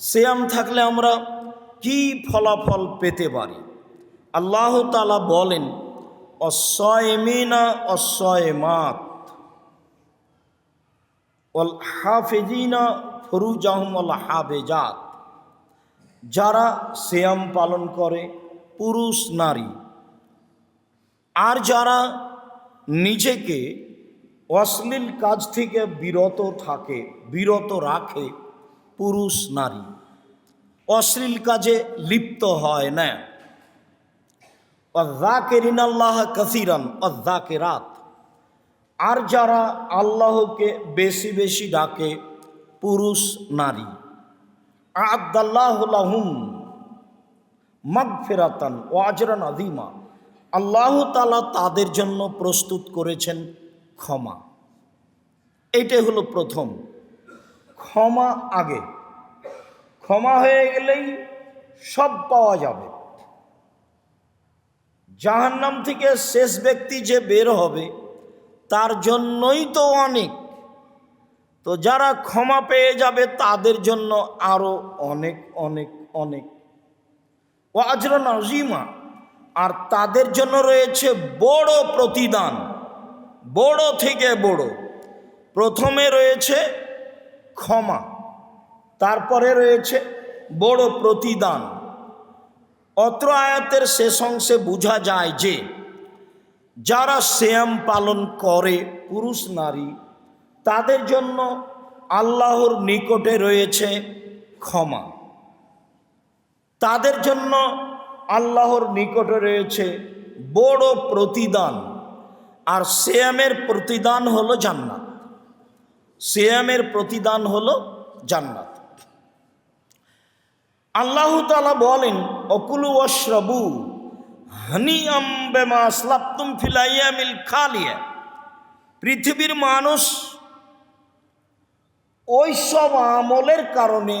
সিয়াম থাকলে আমরা কি ফলাফল পেতে পারি? আল্লাহ তালা বলেন অসয়মিনা অসয়মাত ওয়াল হাফেজিনা ফরুজাহম আল হাফেজাত যারা সিয়াম পালন করে, পুরুষ, নারী। আর যারা নিজেকে অশ্লীল কাজ থেকে বিরত থাকে, বিরত রাখে পুরুষ, নারী। অশ্লীল কাজে লিপ্ত হয় না। অজাকেরিন আল্লাহ কাসিরান অজাকেরাত আর যারা আল্লাহকে বেশি বেশি ডাকে, পুরুষ, নারী। আদাল্লাহুম মাগফেরাতান ও আজরান আদিমা আল্লাহ তালা তাদের জন্য প্রস্তুত করেছেন ক্ষমা। এটাই হলো প্রথম। ক্ষমা আগে। ক্ষমা হয়ে গেলেই সব পাওয়া যাবে। জাহান্নাম থেকে শেষ ব্যক্তি যে বের হবে, তার জন্যই তো অনেক। তো যারা ক্ষমা পেয়ে যাবে, তাদের জন্য আরও অনেক অনেক অনেক। ও আজরা নাজিমা আর তাদের জন্য রয়েছে বড় প্রতিদান, বড় থেকে বড়। প্রথমে রয়েছে ক্ষমা। তারপরে রয়েছে বড় প্রতিদান। অত্র আয়াতের শেষ অংশে বোঝা যায় যে, যারা শ্যাম পালন করে পুরুষ নারী, তাদের জন্য আল্লাহর নিকটে রয়েছে ক্ষমা। তাদের জন্য আল্লাহর নিকটে রয়েছে বড় প্রতিদান। আর শ্যামের প্রতিদান হলো জান্নাত। শ্যামের প্রতিদান হলো জান্নাত। আল্লাহ তালা বলেন, অকুলু অশ্রবু হানি আম্বেমা আসলাপ্তুম ফিলাইয়ামিল খালিয়া। পৃথিবীর মানুষ ওই সব আমলের কারণে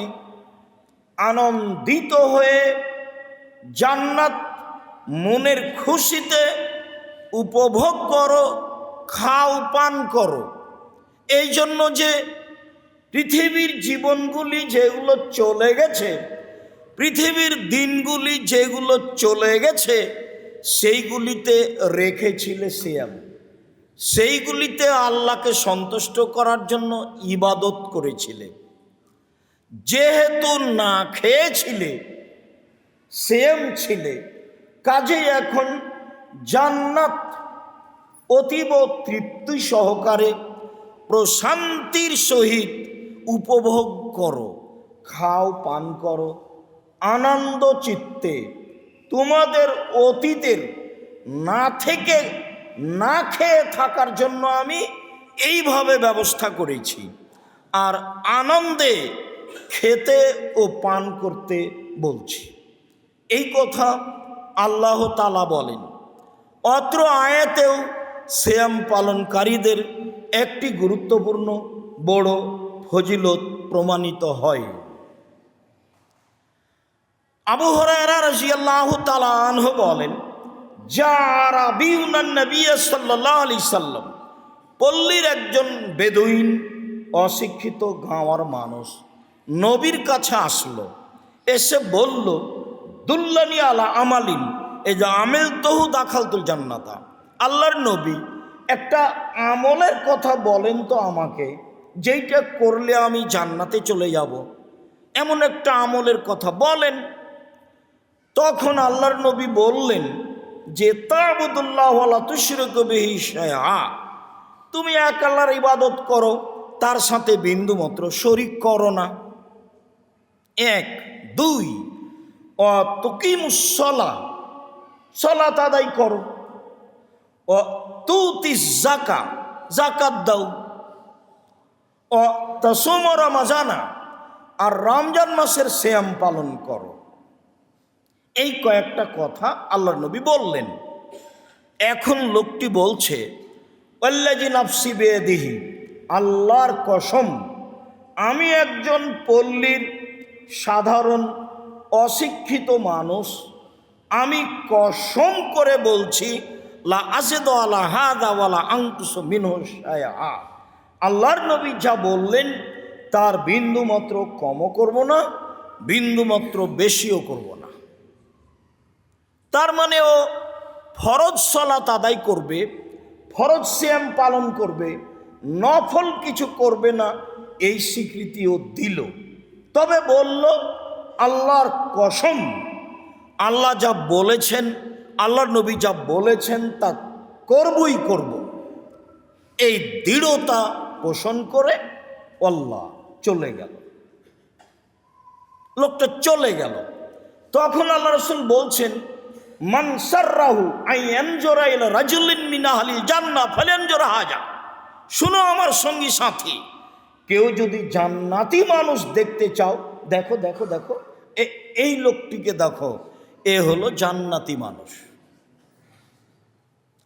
আনন্দিত হয়ে জান্নাত মনের খুশিতে উপভোগ করো, খাও, পান করো। এই জন্য যে পৃথিবীর জীবনগুলি যেগুলো চলে গেছে, পৃথিবীর দিনগুলি যেগুলো চলে গেছে, সেইগুলিতে রেখেছিলে সিয়াম। সেইগুলিতে আল্লাহকে সন্তুষ্ট করার জন্য ইবাদত করেছিলে। যেহেতু না খেয়েছিলে সেম ছিলে, কাজেই এখন জান্নাত অতীব তৃপ্তি সহকারে প্রশান্তির সহিত উপভোগ করো, খাও, পান করো, আনন্দ চিত্তে। তোমাদের অতীতের না থেকে না খেয়ে থাকার জন্য আমি এইভাবে ব্যবস্থা করেছি। আর আনন্দে খেতে ও পান করতে বলছি। এই কথা আল্লাহ তালা বলেন। অত্র আয়াতেও শ্যাম পালনকারীদের একটি গুরুত্বপূর্ণ বড় ফজিলত প্রমাণিত হয়। আবু হরারা রাজিয়াল্লাহ তালাহ বলেন যারা সাল্লাহ আলি সাল্লাম, পল্লীর একজন বেদুইন অশিক্ষিত গাঁওয়ার মানুষ নবীর কাছে আসলো, এসে বলল, দুল্লানি আলা আমালিন এই যে আমেল তহু দাখালতুল জান্নাতা, আল্লাহর নবী একটা আমলের কথা বলেন তো আমাকে, যেইটা করলে আমি জান্নাতে চলে যাব। এমন একটা আমলের কথা বলেন। তখন আল্লাহর নবী বললেন যে, তাবুদুল্লাহ তুশরকবিহি তুমি এক আল্লাহর ইবাদত করো, তার সাথে বিন্দুমাত্র শরিক করো না। এক। দুই। ও তুকিমুসলা সলাত আদায় করো। ও তুতি জাকা, জাকাত দাও। ও তসমর রমাজানা আর রমজান মাসের শ্যাম পালন করো। এই কয়েকটা কথা আল্লাহর নবী বললেন। এখন লোকটি বলছে অল্লাজি নাফসি বেদিহি আল্লাহর কসম, আমি একজন পল্লীর সাধারণ অশিক্ষিত মানুষ। আমি কসম করে বলছি লা আল্লাহর নবী যা বললেন, তার বিন্দু মাত্র কমও করব না, বিন্দুমাত্র বেশিও করব না। তার মানে ও ফরজ সলাত আদায় করবে, ফরজ শ্যাম পালন করবে, নফল কিছু করবে না, এই স্বীকৃতিও দিল। তবে বলল, আল্লাহর কসম, আল্লাহ যা বলেছেন আল্লাহর নবী যা বলেছেন তা করবই করব। এই দৃঢ়তা পোষণ করে অল্লাহ চলে গেল। লোকটা চলে গেল। তখন আল্লাহ রসুল বলছেন মানসাররাহু আই এনজোরা ইলা রাজুলিন মিনাহালিল জান্না ফালেনজোরা হাজা। শুনো আমার সঙ্গী সাথী, কেউ যদি জান্নাতি মানুষ দেখতে চাও, দেখো দেখো দেখো এই লোকটিকে দেখো, এ হলো জান্নাতি মানুষ।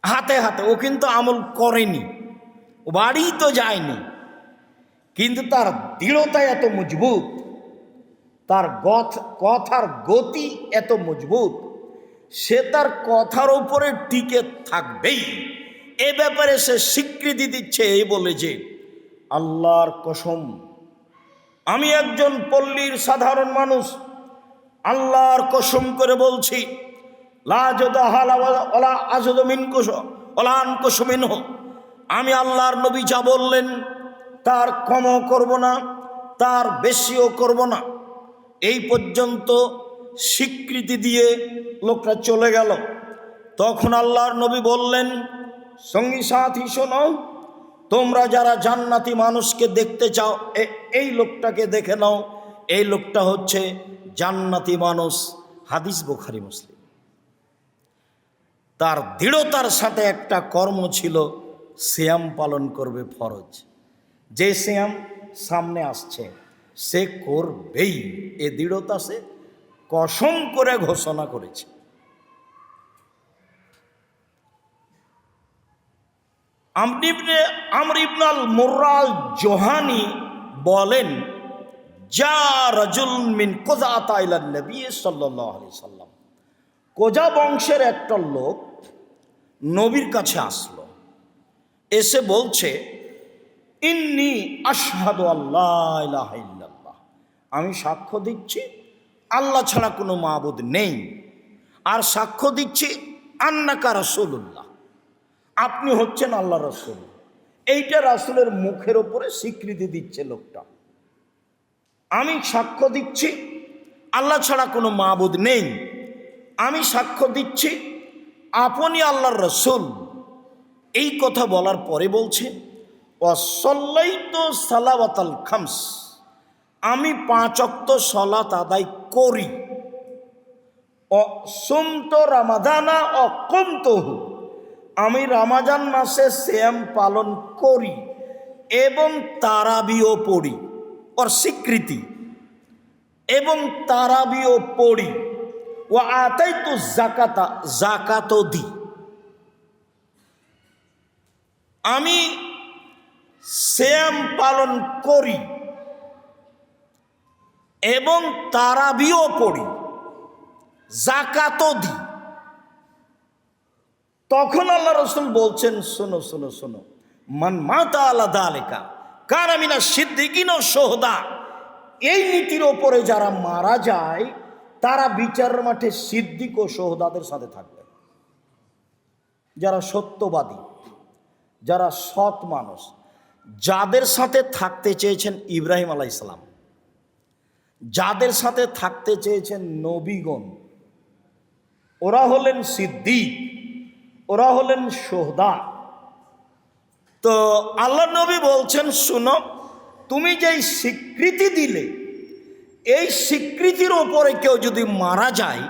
হাতে হাতে, ও কিন্তু আমল করেনি, ও বাড়ি তো যায়নি, কিন্তু তার দৃঢ়তা এত মজবুত, তার কথার গতি এত মজবুত, সে তার কথার উপরে টিকে থাকবেই। এ ব্যাপারে সে স্বীকৃতি দিচ্ছে এই বলে যে, আল্লাহর কসম, আমি একজন পল্লীর সাধারণ মানুষ, আল্লাহর কসম করে বলছি আজদমিন আমি আল্লাহর নবী যা বললেন, তার কমও করব না, তার বেশিও করব না। এই পর্যন্ত স্বীকৃতি দিয়ে লোকটা চলে গেল। তখন আল্লাহর নবী বললেন, সঙ্গী সাথী শোনো, তোমরা যারা জান্নাতি মানুষকে দেখতে চাও এই লোকটাকে দেখে নাও। এই লোকটা হচ্ছে জান্নাতি মানুষ, হাদিস বোখারি মুসলিম। তার দৃঢ়তার সাথে একটা কর্ম ছিল, শ্যাম পালন করবে ফরজ। যে শ্যাম সামনে আসছে, সে করবেই। এ দৃঢ়তা সে কসম করে ঘোষণা করেছে। আমর ইবনে আমর ইবনাল মুর্রাল জোহানি বলেন যা রাজুল মিন কোজা তাইলান নবী সাল্লাম। কোজা বংশের একটা লোক নবীর কাছে আসলো। এসে বলছে, ইন্নি আশহাদু আল্লাহ আমি সাক্ষ্য দিচ্ছি, আল্লাহ ছাড়া কোনো মাবুদ নেই। আর সাক্ষ্য দিচ্ছি, আন্নাকা রাসূলুল্লাহ। আপনি হচ্ছেন আল্লাহ রসুল। এইটা রাসুলের মুখের ওপরে স্বীকৃতি দিচ্ছে লোকটা। আমি সাক্ষ্য দিচ্ছি, আল্লাহ ছাড়া কোনো মাবুদ নেই। আমি সাক্ষ্য দিচ্ছি আপনি আল্লাহর রসুল। এই কথা বলার পরে বলছে অসল্লাই তো সালাওয়াতাল খামস। আমি পাঁচ অক্ত সলাত আদায় করি। অসুমত রামাদানা অকমতহু। আমি রামাজান মাসে শ্যাম পালন করি এবং তারাবিও পড়ি। ওর স্বীকৃতি। এবং তারাবিও পড়ি। ও আতাই তো জাকাতা জাকাতও দিই। আমি শ্যাম পালন করি এবং তারাবিও পড়ি জাকাতও দিই। তখন আল্লাহ রসুল বলছেন, শোনো শোনো শোনো, মান মাতা আলাদা আলেকা কার আমিনা সিদ্দিকিন ও সোহদা, এই নীতির ওপরে যারা মারা যায় তারা বিচার মাঠে সিদ্দিক ও সোহদাদের সাথে থাকবে। যারা সত্যবাদী, যারা সৎ মানুষ, যাদের সাথে থাকতে চেয়েছেন ইব্রাহিম আলাইসালাম যাদের সাথে থাকতে চেয়েছেন নবীগণ, ওরা হলেন সিদ্দিক, ওরা হলেন সোহদা। তো আল্লাহ নবী বলছেন, শুনো, তুমি যেই স্বীকৃতি দিলে এই স্বীকৃতির ওপরে কেউ যদি মারা যায়,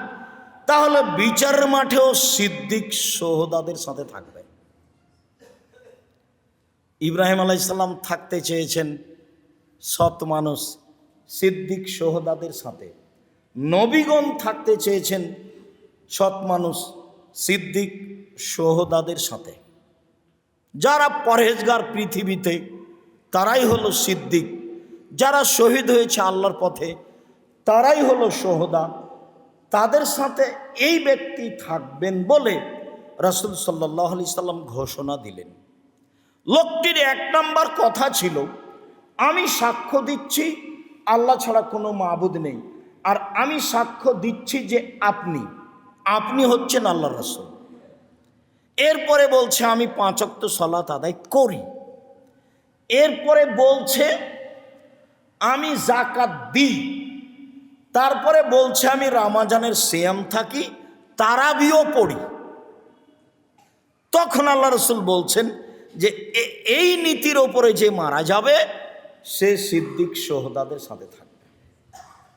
তাহলে বিচারের মাঠেও সিদ্দিক সোহদাদের সাথে থাকবে। ইব্রাহিম আলাইসাল্লাম থাকতে চেয়েছেন সৎ মানুষ সিদ্দিক সোহদাদের সাথে। নবীগণ থাকতে চেয়েছেন সৎ মানুষ সিদ্দিক সোহদাদের সাথে। যারা পরহেজগার পৃথিবীতে, তারাই হলো সিদ্দিক। যারা শহীদ হয়েছে আল্লাহর পথে, তারাই হলো সোহদা। তাদের সাথে এই ব্যক্তি থাকবেন বলে রাসুল সাল্লাহ আলি সাল্লাম ঘোষণা দিলেন। লোকটির এক নম্বর কথা ছিল, আমি সাক্ষ্য দিচ্ছি, আল্লাহ ছাড়া কোনো মাবুদ নেই। আর আমি সাক্ষ্য দিচ্ছি যে আপনি আপনি হচ্ছেন আল্লাহ রসুল। এরপরে বলছে, আমি পাঁচক্ত সলাত আদায় করি। এরপরে বলছে আমি জাকাত দিই। তারপরে বলছে, আমি রামাজানের সেয়াম থাকি, তারাবিও পড়ি। তখন আল্লাহ রসুল বলছেন যে এই নীতির ওপরে যে মারা যাবে, সে সিদ্দিক সোহদাদের সাথে থাকে